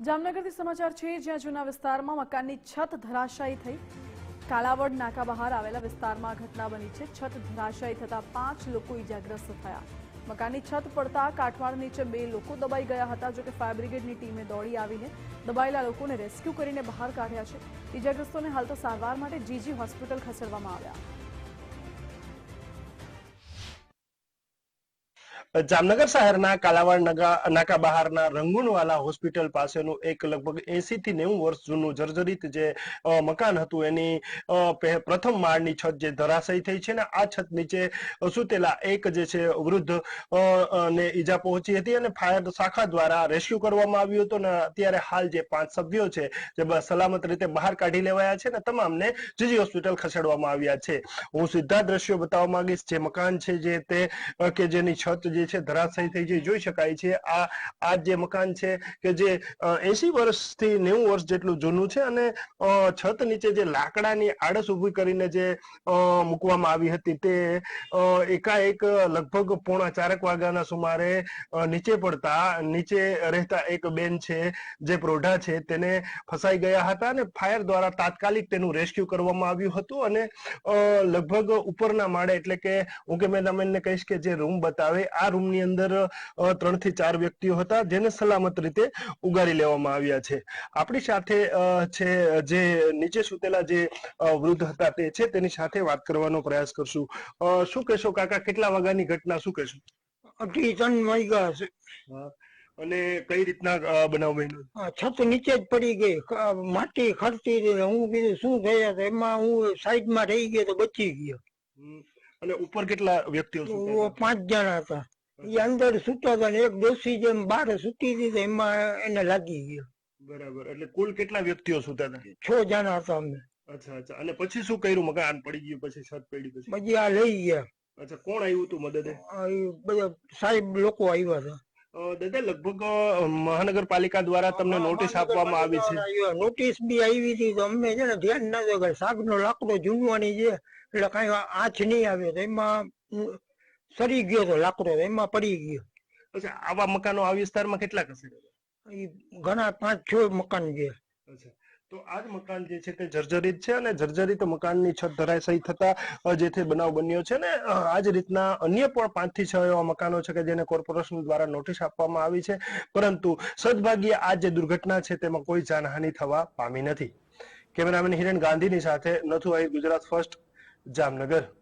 જામનગરથી સમાચાર છે, જ્યાં જૂના વિસ્તારમાં મકાનની છત ધરાશાયી થઈ. કાલાવડ નાકા બહાર આવેલા વિસ્તારમાં ઘટના બની છે. છત ધરાશાયી થતા પાંચ લોકો ઇજાગ્રસ્ત થયા. મકાનની છત પડતા કાઠવાડ નીચે બે લોકો દબાઈ ગયા હતા, જોકે ફાયર બ્રિગેડની ટીમે દોડી આવીને દબાયેલા લોકોને રેસ્ક્યુ કરીને બહાર કાઢ્યા છે. ઇજાગ્રસ્તોને હાલ તો સારવાર માટે જીજી હોસ્પિટલ ખસેડવામાં આવ્યા. જામનગર શહેરના કાલાવાડ નાકા બહારના રંગુનવાલા હોસ્પિટલ પાસેનું એક લગભગ એસી થી નેવું વર્ષ જૂનું જર્જરિત જે મકાન હતું, એની પ્રથમ માળની છત જે ધરાશયી થઈ છે ને આ છત નીચે સૂતેલા એક જે છે વૃદ્ધ ને ઈજા પહોંચી હતી અને ફાયર શાખા દ્વારા રેસ્ક્યુ કરવામાં આવ્યું હતું ને અત્યારે હાલ જે પાંચ સભ્યો છે, જે સલામત રીતે બહાર કાઢી લેવાયા છે ને તમામને જીજી હોસ્પિટલ ખસેડવામાં આવ્યા છે. હું સીધા દ્રશ્યો બતાવવા માંગીશ, જે મકાન છે જે તે કે જેની છત જે છે, ધરાશાયી થઈ જે જોઈ શકાય છે. આ આ જે મકાન છે કે જે એસી વર્ષથી નેવું વર્ષ જેટલું જૂનું છે અને છત નીચે જે લાકડાની આડસ ઊભી કરીને જે મૂકવામાં આવી હતી તે એકાએક લગભગ પોણા ચારક વાગ્યાના સુમારે નીચે પડતા, નીચે રહેતા એક બેન છે, જે પ્રોઢા છે, તેને ફસાઈ ગયા હતા અને ફાયર દ્વારા તાત્કાલિક તેનું રેસ્ક્યુ કરવામાં આવ્યું હતું અને લગભગ ઉપરના માળે એટલે કે, હું કે મેં તમને કહીશ કે જે રૂમ બતાવે, આ રૂમની અંદર ત્રણથી ચાર વ્યક્તિઓ હતા જેને સલામત રીતે ઉગારી લેવામાં આવ્યા છે. આપણી સાથે છે જે નીચે સુતેલા જે વૃદ્ધ હતા તે છે તેની સાથે વાત કરવાનો પ્રયાસ કરશું. શું કહેશો કાકા? કેટલા વાગ્યાની ઘટના શું કહેશો? અઢી ત્રણ વાગ્યા હશે અને કઈ રીતના બનાવ બન્યો? છત નીચે જ પડી ગઈ. માટી ખરતી રહી. હું કીધું શું થયા એમાં હું સાઈડમાં રહી ગયો તો બચી ગયો. અને ઉપર કેટલા વ્યક્તિઓ પાંચ જણા હતા. એ અંદર સૂતો હતો ને એક ડોસી જેમ બહાર સૂતી હતી એમાં એને લાગી ગયો. બરાબર. એટલે કુલ કેટલા વ્યક્તિઓ સુતા હતા? છ જણા હતા અમે. અચ્છા અચ્છા. અને પછી શું કર્યું? મકાન પડી ગયું પછી છત પડી પછી? પછી આ લઈ ગયા. અચ્છા કોણ આવ્યું હતું મદદે? બધા સાહેબ લોકો આવ્યા હતા. દાદા લગભગ મહાનગરપાલિકા દ્વારા તમને નોટિસ આપવામાં આવી છે. નોટિસ બી આવી હતી તો અમે છે ને ધ્યાન ના દો કે સાગનો લાકડો ઝૂંટવાની છે. એટલે કઈ આંચ નહીં આવે. તો એમાં સરી ગયો તો લાકડો એમાં પડી ગયો. અચ્છા આવા મકાનો આ વિસ્તારમાં કેટલા હશે ઘણા પાંચ છ મકાન છે. અચ્છા તો આ જ મકાન જે છે તે જર્જરિત છે અને જર્જરિત મકાનની છત ધરાશયી થતા જે તે બનાવ બન્યો છે ને આ જ રીતના અન્ય પણ પાંચથી છ એવા મકાનો છે કે જેને કોર્પોરેશન દ્વારા નોટિસ આપવામાં આવી છે. પરંતુ સદભાગ્યે આ જે દુર્ઘટના છે તેમાં કોઈ જાનહાનિ થવા પામી નથી. કેમેરામેન હિરેન ગાંધીની સાથે નથુ આહિર ગુજરાત ફર્સ્ટ જામનગર.